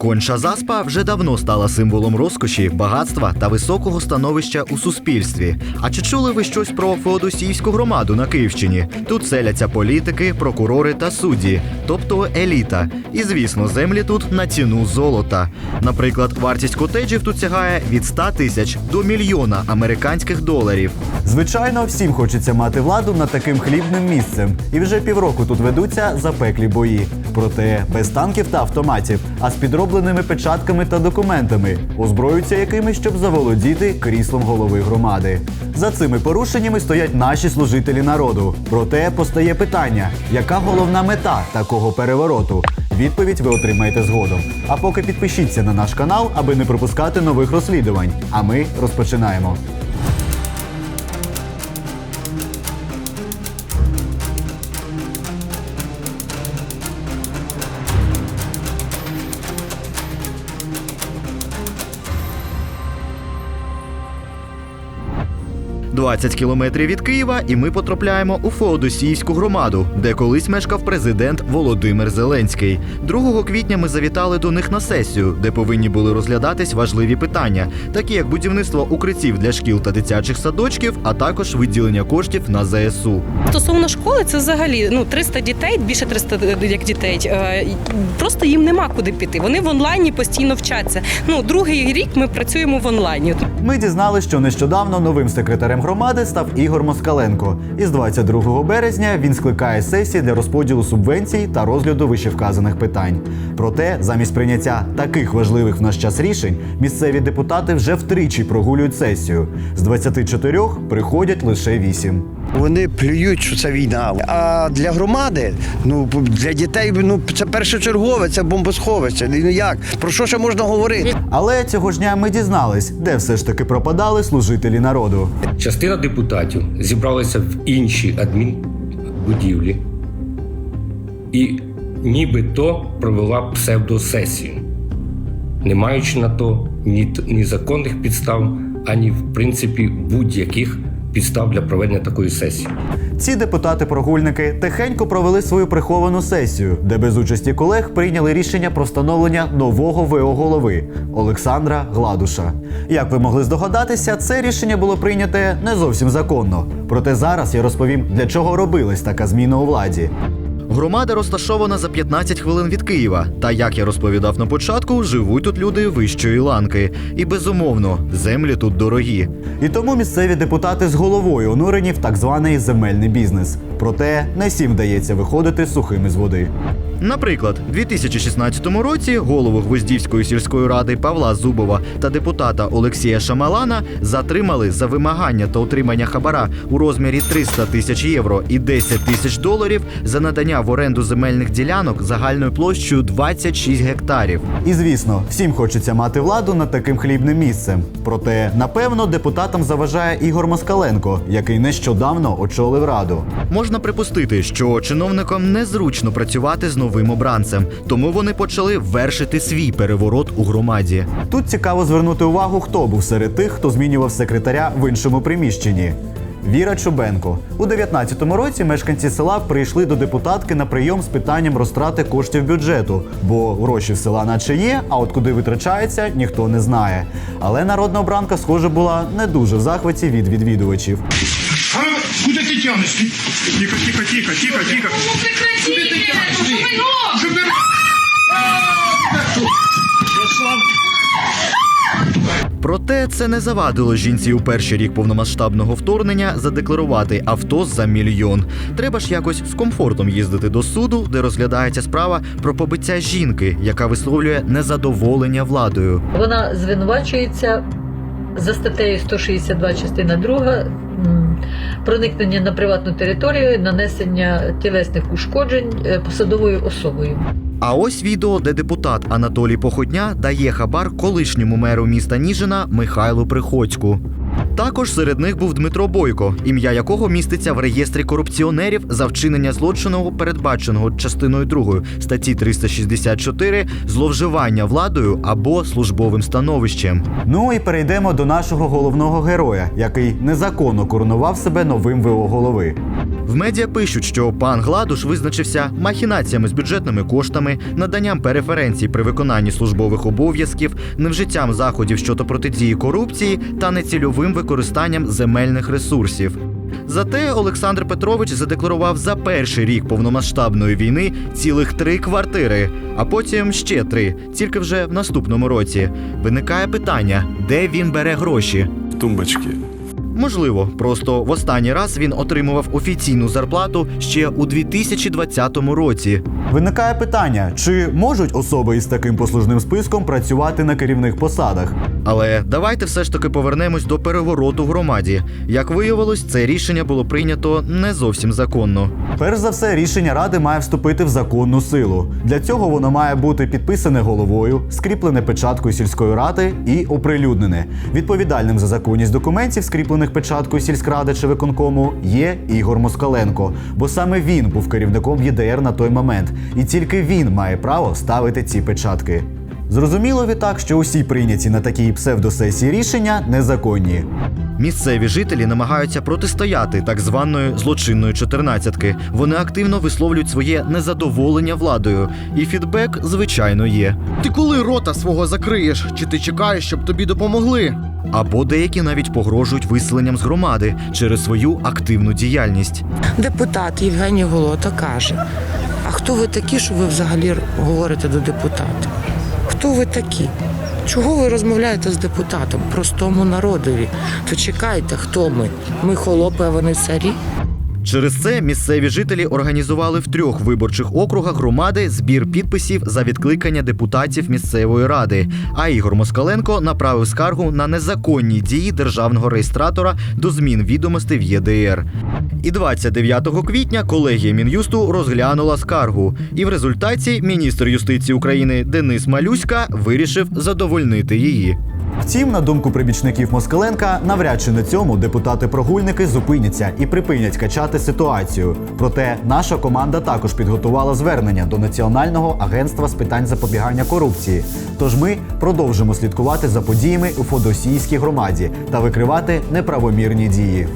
Конча заспа вже давно стала символом розкоші, багатства та високого становища у суспільстві. А чи чули ви щось про Феодосійську громаду на Київщині? Тут селяться політики, прокурори та судді, тобто еліта. І звісно, землі тут на ціну золота. Наприклад, вартість котеджів тут сягає від 100 тисяч до мільйона американських доларів. Звичайно, всім хочеться мати владу над таким хлібним місцем. І вже півроку тут ведуться запеклі бої. Проте без танків та автоматів, а з підробленими печатками та документами, озброюються якими, щоб заволодіти кріслом голови громади. За цими порушеннями стоять наші служителі народу. Проте постає питання, яка головна мета такого перевороту? Відповідь ви отримаєте згодом. А поки підпишіться на наш канал, аби не пропускати нових розслідувань. А ми розпочинаємо. – 20 кілометрів від Києва, і ми потрапляємо у Феодосійську громаду, де колись мешкав президент Володимир Зеленський. 2 квітня ми завітали до них на сесію, де повинні були розглядатись важливі питання, такі як будівництво укриттів для шкіл та дитячих садочків, а також виділення коштів на ЗСУ. Стосовно школи, це взагалі ну 300 дітей, більше 300 як дітей. е, Просто їм нема куди піти. Вони в онлайні постійно вчаться. Ну другий рік ми працюємо в онлайні. Ми дізналися, що нещодавно новим секретарем громади став Ігор Москаленко. І з 22 березня він скликає сесії для розподілу субвенцій та розгляду вищевказаних питань. Проте, замість прийняття таких важливих в наш час рішень, місцеві депутати вже втричі прогулюють сесію. З 24 приходять лише 8. Вони плюють, що це війна. А для громади, ну для дітей, ну це першочергове, це бомбосховище. Ну як? Про що ще можна говорити? Але цього ж дня ми дізнались, де все ж таки пропадали служителі народу. Частина депутатів зібралася в іншій адмінбудівлі і нібито провела псевдосесію, не маючи на то ні, ні законних підстав, ані в принципі будь-яких підстав для проведення такої сесії. Ці депутати-прогульники тихенько провели свою приховану сесію, де без участі колег прийняли рішення про встановлення нового ВО голови Олександра Гладуша. Як ви могли здогадатися, це рішення було прийняте не зовсім законно. Проте зараз я розповім, для чого робилась така зміна у владі. Громада розташована за 15 хвилин від Києва. Та як я розповідав на початку, живуть тут люди вищої ланки. І безумовно, землі тут дорогі. І тому місцеві депутати з головою онурені в так званий земельний бізнес. Проте не всім вдається виходити сухими з води. Наприклад, у 2016 році голову Гвоздівської сільської ради Павла Зубова та депутата Олексія Шамалана затримали за вимагання та отримання хабара у розмірі 300 тисяч євро і 10 тисяч доларів за надання в оренду земельних ділянок загальною площею 26 гектарів. І звісно, всім хочеться мати владу над таким хлібним місцем. Проте, напевно, депутатам заважає Ігор Москаленко, який нещодавно очолив раду. Можна припустити, що чиновникам незручно працювати з новим обранцем, тому вони почали вершити свій переворот у громаді. Тут цікаво звернути увагу, хто був серед тих, хто змінював секретаря в іншому приміщенні. Віра Чубенко у 19-му році мешканці села прийшли до депутатки на прийом з питанням розтрати коштів бюджету, бо гроші в села наче є, а от куди витрачаються, ніхто не знає. Але народна обранка, схоже, була не дуже в захваті від відвідувачів. А куди ти тянеш? Ти- Тихо, тихо, тихо, тихо, тихо. Ну прекратите! Ну, Забери. Проте це не завадило жінці у перший рік повномасштабного вторгнення задекларувати авто за мільйон. Треба ж якось з комфортом їздити до суду, де розглядається справа про побиття жінки, яка висловлює незадоволення владою. Вона звинувачується за статтею 162 частина 2 проникнення на приватну територію, нанесення тілесних ушкоджень е, посадовою особою. А ось відео, де депутат Анатолій Походня дає хабар колишньому меру міста Ніжина Михайлу Приходьку. Також серед них був Дмитро Бойко, ім'я якого міститься в реєстрі корупціонерів за вчинення злочину, передбаченого частиною 2 статті 364 зловживання владою або службовим становищем. Ну і перейдемо до нашого головного героя, який незаконно коронував себе новим ВО голови. В медіа пишуть, що пан Гладуш визначився махінаціями з бюджетними коштами, наданням переференцій при виконанні службових обов'язків, невжиттям заходів щодо протидії корупції та нецільовим використанням земельних ресурсів. Зате Олександр Петрович задекларував за перший рік повномасштабної війни цілих три квартири, а потім ще три, тільки вже в наступному році. Виникає питання, де він бере гроші. тумбочки. Можливо, просто в останній раз він отримував офіційну зарплату ще у 2020 році. Виникає питання, чи можуть особи із таким послужним списком працювати на керівних посадах? Але давайте все ж таки повернемось до перевороту в громаді. Як виявилось, це рішення було прийнято не зовсім законно. Перш за все, рішення ради має вступити в законну силу. Для цього воно має бути підписане головою, скріплене печаткою сільської ради і оприлюднене. Відповідальним за законність документів, скріплених печаткою сільськради чи виконкому, є Ігор Москаленко, бо саме він був керівником ЄДР на той момент, і тільки він має право ставити ці печатки. Зрозуміло відтак, що усі прийняті на такій псевдосесії рішення незаконні. Місцеві жителі намагаються протистояти так званої злочинної чотирнадцятки. Вони активно висловлюють своє незадоволення владою, і фідбек, звичайно, є. Ти коли рота свого закриєш? Чи ти чекаєш, щоб тобі допомогли? Або деякі навіть погрожують виселенням з громади через свою активну діяльність. Депутат Євгеній Голота каже: А хто ви такі, що ви взагалі говорите до депутата? Хто ви такі? Чого ви розмовляєте з депутатом, простому народові? То чекайте, хто ми? Ми холопи, а вони царі? Через це місцеві жителі організували в трьох виборчих округах громади збір підписів за відкликання депутатів місцевої ради. А Ігор Москаленко направив скаргу на незаконні дії державного реєстратора до змін відомостей в ЄДР. І 29 квітня колегія мін'юсту розглянула скаргу. І в результаті міністр юстиції України Денис Малюська вирішив задовольнити її. Втім, на думку прибічників Москаленка, навряд чи на цьому депутати-прогульники зупиняться і припинять качати ситуацію. Проте наша команда також підготувала звернення до Національного агентства з питань запобігання корупції. Тож ми продовжимо слідкувати за подіями у Фодосійській громаді та викривати неправомірні дії.